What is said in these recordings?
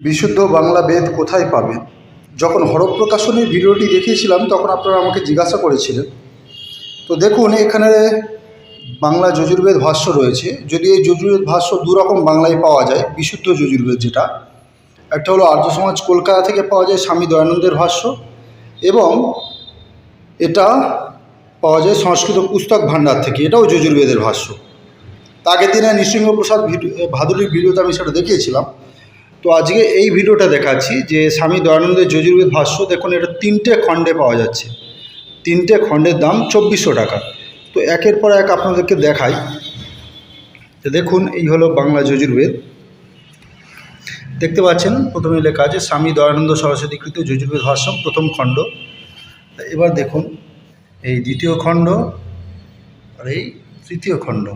বিশুদ্ধ বাংলা বেদ কোথায় পাবেন যখন হরপ প্রকাশনীর ভিডিওটি দেখিয়েছিলাম, তখন আপনারা আমাকে জিজ্ঞাসা করেছিলেন। তো দেখুন, এখানে বাংলা যজুর্বেদ ভাষ্য রয়েছে। যদি এই যজুর্বেদ ভাষ্য দু রকম বাংলায় পাওয়া যায়, বিশুদ্ধ যজুর্বেদ যেটা, একটা হলো আর্য সমাজ কলকাতা থেকে পাওয়া যায় স্বামী দয়ানন্দের ভাষ্য, এবং এটা পাওয়া যায় সংস্কৃত পুস্তক ভাণ্ডার থেকে, এটাও যজুর্বেদের ভাষ্য। আগের দিনে নৃসিংহপ্রসাদ ভিডিও ভাদুরীর ভিডিওতে আমি সেটা দেখিয়েছিলাম। তো আজকে এই ভিডিওটা দেখাচ্ছি যে স্বামী দয়ানন্দের যজুর্বেদ ভাষ্য, দেখুন এটা তিনটে খণ্ডে পাওয়া যাচ্ছে। তিনটে খণ্ডের দাম চব্বিশশো টাকা। তো একের পর এক আপনাদেরকে দেখাই। তো দেখুন, এই হলো বাংলা যজুর্বেদ। দেখতে পাচ্ছেন, প্রথমে লেখা আছে, স্বামী দয়ানন্দ সরস্বতীকৃত যজুর্বেদ ভাষ্য প্রথম খণ্ড। এবার দেখুন, এই দ্বিতীয় খণ্ড আর এই তৃতীয় খণ্ড।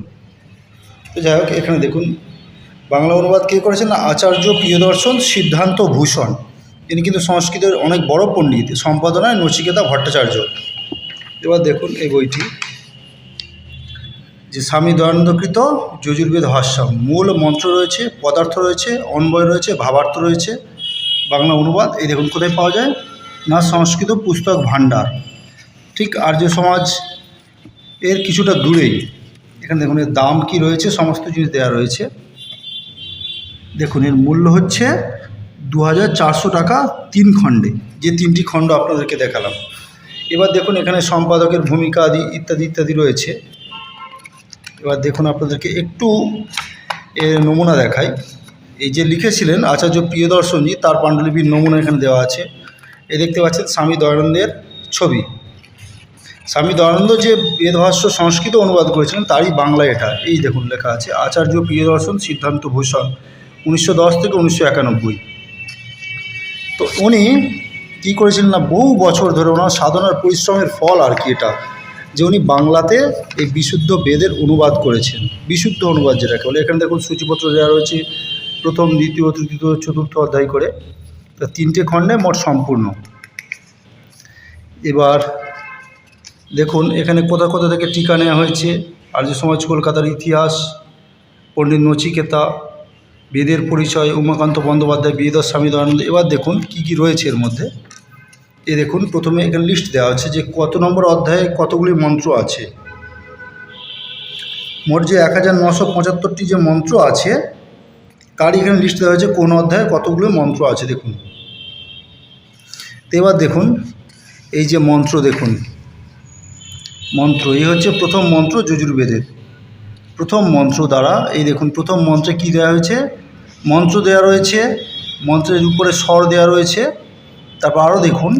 তো যাই হোক, এখানে দেখুন বাংলা অনুবাদ কে করেছেন? আচার্য প্রিয়দর্শন সিদ্ধান্ত ভূষণ। ইনি কিন্তু সংস্কৃতের অনেক বড় পণ্ডিত, সম্পাদনায় নচিকেতা ভট্টাচার্য। এবার দেখুন এই বইটি। যে স্বামী দয়ানন্দকৃত, যজুর্বেদ ভাষ্যম। মূল মন্ত্র রয়েছে, পদার্থ রয়েছে, অন্বয় রয়েছে, ভাবার্থ রয়েছে। বাংলা অনুবাদ, এই দেখুন কোথায় পাওয়া যায়? না, সংস্কৃত পুস্তক ভাণ্ডার। ঠিক আর্য সমাজ এর কিছুটা দূরেই। এখানে দেখুন এর দাম কি রয়েছে, সমস্ত জিনিস দেওয়া রয়েছে। দেখুন, এর মূল্য হচ্ছে দু হাজার চারশো টাকা তিন খণ্ডে, যে তিনটি খণ্ড আপনাদেরকে দেখালাম। এবার দেখুন, এখানে সম্পাদকের ভূমিকা আদি ইত্যাদি ইত্যাদি রয়েছে। এবার দেখুন, আপনাদেরকে একটু এর নমুনা দেখাই। এই যে লিখেছিলেন আচার্য প্রিয়দর্শনজি তার পাণ্ডুলিপির নমুনা এখানে দেওয়া আছে। এ দেখতে পাচ্ছেন স্বামী দয়ানন্দের ছবি। স্বামী দয়ানন্দ যে বেদভাষ্য সংস্কৃত অনুবাদ করেছিলেন, তারই বাংলা এটা। এই দেখুন, লেখা আছে, আচার্য প্রিয়দর্শন সিদ্ধান্ত ভূষণ। উনিশশো দশ থেকে উনিশশো একানব্বই। তো উনি কী করেছিলেন না, বহু বছর ধরে ওনার সাধনার পরিশ্রমের ফল আর কি এটা, যে উনি বাংলাতে এই বিশুদ্ধ বেদের অনুবাদ করেছেন। বিশুদ্ধ অনুবাদ যেটাকে বলে, এখানে দেখুন সূচিপত্র দেওয়া রয়েছে, প্রথম, দ্বিতীয়, তৃতীয়, চতুর্থ অধ্যায় করে। তা তিনটে খণ্ডে মোট সম্পূর্ণ। এবার দেখুন, এখানে কোথা কোথা থেকে টিকা নেওয়া হয়েছে, আর্য সমাজ কলকাতার ইতিহাস, পণ্ডিত নচিকেতা বেদের পরিচয়, উমাকান্ত বন্দ্যোপাধ্যায় বেদর স্বামী দয়ানন্দ এবার দেখুন কি কি রয়েছে এর মধ্যে। এ দেখুন, প্রথমে এখানে লিস্ট দেওয়া আছে যে কত নম্বর অধ্যায়ে কতগুলি মন্ত্র আছে। মোট যে এক হাজার নশো পঁচাত্তরটি যে মন্ত্র আছে তার এখানে লিস্ট দেওয়া হয়েছে কোন অধ্যায়ে কতগুলো মন্ত্র আছে, দেখুন। তো এবার দেখুন, এই যে মন্ত্র দেখুন। মন্ত্র, এই হচ্ছে প্রথম মন্ত্র যজুর্বেদের। প্রথম মন্ত্র দ্বারা, এই দেখুন, প্রথম মন্ত্রে কী দেওয়া হয়েছে? মন্ত্র দেওয়া রয়েছে, মন্ত্রের উপরে স্বর দেওয়া রয়েছে, তারপর আরও দেখুন।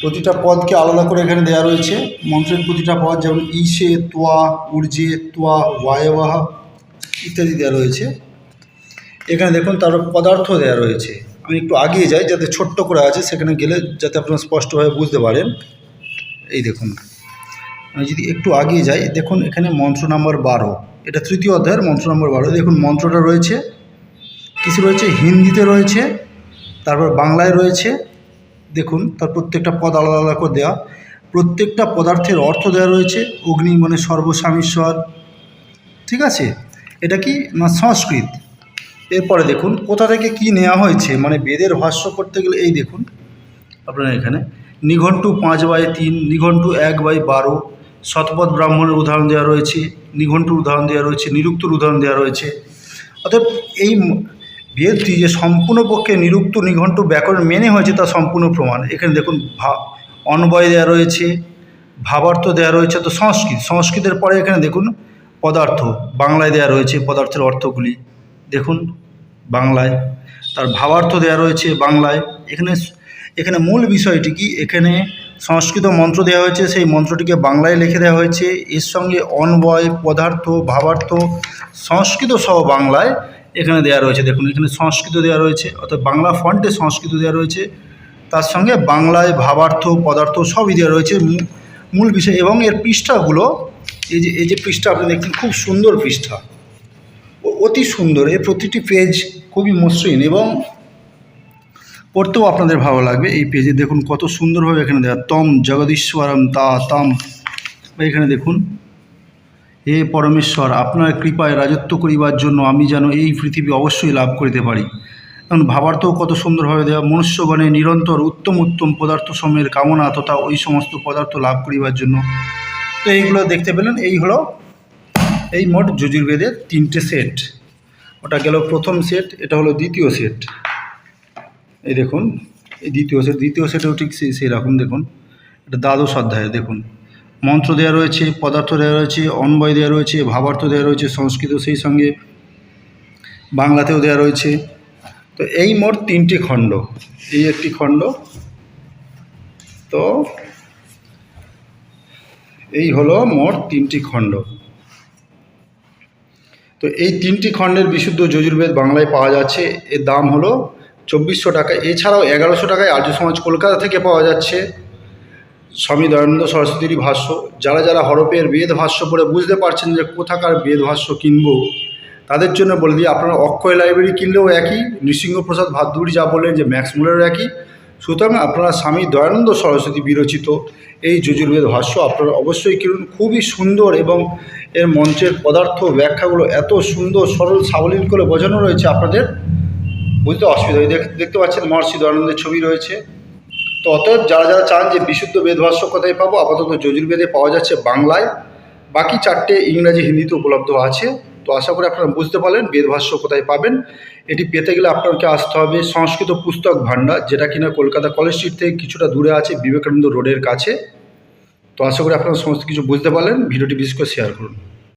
প্রতিটা পদকে আলাদা করে এখানে দেওয়া রয়েছে। মন্ত্রের প্রতিটা পদ যেমন ঈশে তোয়া ঊর্জে তোয়া ওয়ায়বাহা ইত্যাদি দেওয়া রয়েছে। এখানে দেখুন তারপর পদার্থ দেওয়া রয়েছে। আমি একটু আগিয়ে যাই, যাতে ছোট্ট করে আছে, সেখানে গেলে যাতে আপনারা স্পষ্টভাবে বুঝতে পারেন। এই দেখুন। আমি যদি একটু আগিয়ে যাই, দেখুন এখানে মন্ত্র নাম্বার বারো। এটা তৃতীয় অধ্যায়ের মন্ত্র নম্বর বারো। দেখুন মন্ত্রটা রয়েছে। কিছু রয়েছে, হিন্দিতে রয়েছে, তারপর বাংলায় রয়েছে। দেখুন, তার প্রত্যেকটা পদ আলাদা আলাদা করে দেওয়া প্রত্যেকটা পদার্থের অর্থ দেওয়া রয়েছে, অগ্নি মানে সর্বস্বামীশ্বর ঠিক আছে? এটা কি না সংস্কৃত? এরপরে দেখুন, কোথা থেকে কি নেওয়া হয়েছে? মানে বেদের ভাষ্য করতে গেলে, এই দেখুন, আপনারা এখানে। নিঘণ্টু পাঁচ বাই তিন নিঘণ্টু এক বাই বারো শতপথ ব্রাহ্মণের উদাহরণ দেওয়া রয়েছে, নিঘণ্টুর উদাহরণ দেওয়া রয়েছে, নিরুক্তর উদাহরণ দেওয়া রয়েছে। অর্থাৎ এই বেদটি যে সম্পূর্ণ পক্ষে নিরুক্ত, নিঘণ্টু ব্যাকরণ মেনে হয়েছে তা সম্পূর্ণ প্রমাণ। এখানে দেখুন ভা, অন্বয় দেওয়া রয়েছে, ভাবার্থ দেওয়া রয়েছে তো সংস্কৃত। সংস্কৃতের পরে এখানে দেখুন পদার্থ, বাংলায় দেওয়া রয়েছে পদার্থের অর্থগুলি। দেখুন বাংলায়, তার ভাবার্থ দেওয়া রয়েছে বাংলায়। এখানে এখানে মূল বিষয়টি কি? এখানে সংস্কৃত মন্ত্র দেওয়া হয়েছে, সেই মন্ত্রটিকে বাংলায় লিখে দেওয়া হয়েছে। এর সঙ্গে অন্বয়, পদার্থ, ভাবার্থ, সংস্কৃত সহ বাংলায় এখানে দেওয়া রয়েছে। দেখুন, এখানে সংস্কৃত দেওয়া রয়েছে, অর্থাৎ বাংলা ফন্টে সংস্কৃত দেওয়া রয়েছে। তার সঙ্গে বাংলায় ভাবার্থ, পদার্থ সবই দেওয়া রয়েছে। মূল বিষয়, এবং এর পৃষ্ঠাগুলো, এই যে এই যে পৃষ্ঠা, আপনি দেখছেন, খুব সুন্দর পৃষ্ঠা। অতি সুন্দর, এর প্রতিটি পেজ খুবই মসৃণ, এবং পড়তেও আপনাদের ভালো লাগবে। এই পেজে দেখুন কত সুন্দরভাবে এখানে দেওয়া তম জগদীশ্বরম তা তাম। এখানে দেখুন। হে পরমেশ্বর, আপনার কৃপায় রাজত্ব করিবার জন্য আমি যেন এই পৃথিবী অবশ্যই লাভ করিতে পারি। এখন ভাবার্থও কত সুন্দরভাবে দেওয়া মনুষ্যগণে নিরন্তর উত্তম উত্তম পদার্থ সময়ের কামনা তথা ওই সমস্ত পদার্থ লাভ করিবার জন্য। তো এইগুলো দেখতে পেলেন। এই হলো, এই মোট যজুর্বেদের তিনটে সেট ওটা গেল প্রথম সেট এটা হলো দ্বিতীয় সেট এই দেখুন, এই দ্বিতীয় সেট দ্বিতীয় সেটেও ঠিক সেই সেই রকম দেখুন। এটা দ্বাদশ অধ্যায়ে, দেখুন। মন্ত্র দেওয়া রয়েছে, পদার্থ দেওয়া রয়েছে, অন্বয় দেওয়া রয়েছে, ভাবার্থ দেওয়া রয়েছে, সংস্কৃত সেই সঙ্গে বাংলাতেও দেওয়া রয়েছে। তো এই মোট তিনটি খণ্ড, এই একটি খণ্ড। তো এই হলো মোট তিনটি খণ্ড। তো এই তিনটি খণ্ডের বিশুদ্ধ যজুর্বেদ বাংলায় পাওয়া যাচ্ছে। এর দাম হলো চব্বিশশো টাকা। এছাড়াও এগারোশো টাকায় আর্য সমাজ কলকাতা থেকে পাওয়া যাচ্ছে স্বামী দয়ানন্দ সরস্বতীর ভাষ্য। যারা যারা হরপের বেদ ভাষ্য পড়ে বুঝতে পারছেন যে কোথাকার বেদ ভাষ্য কিনব, তাদের জন্য বলে দিই, আপনারা অক্ষয় লাইব্রেরি কিনলেও একই, নৃসিংহপ্রসাদ ভাদুরী যা বললেন যে ম্যাক্স মূলেরও একই। সুতরাং আপনারা স্বামী দয়ানন্দ সরস্বতী বিরচিত এই যজুর্বেদ ভাষ্য আপনারা অবশ্যই কিনুন। খুবই সুন্দর এবং এর মঞ্চের পদার্থ ব্যাখ্যাগুলো এত সুন্দর, সরল, সাবলীল করে বোঝানো রয়েছে আপনাদের। বুঝতে অসুবিধা হয় দেখ- দেখতে পাচ্ছেন মহর্ষি দয়ানন্দের ছবি রয়েছে। তো অতএব যারা যারা চান যে বিশুদ্ধ বেদভাষ্য কোথায় পাবো, আপাতত যজুর্বেদে পাওয়া যাচ্ছে বাংলায়। বাকি চারটে ইংরাজি, হিন্দিতে উপলব্ধ আছে। তো আশা করি আপনারা বুঝতে পারলেন বেদভাষ্য কোথায় পাবেন। এটি পেতে গেলে আপনাকে আসতে হবে সংস্কৃত পুস্তক ভাণ্ডার, যেটা কিনা কলকাতা কলেজ স্ট্রিট থেকে কিছুটা দূরে আছে, বিবেকানন্দ রোডের কাছে। তো আশা করি আপনারা সমস্ত কিছু বুঝতে পারলেন। ভিডিওটি বিশেষ করে শেয়ার করুন।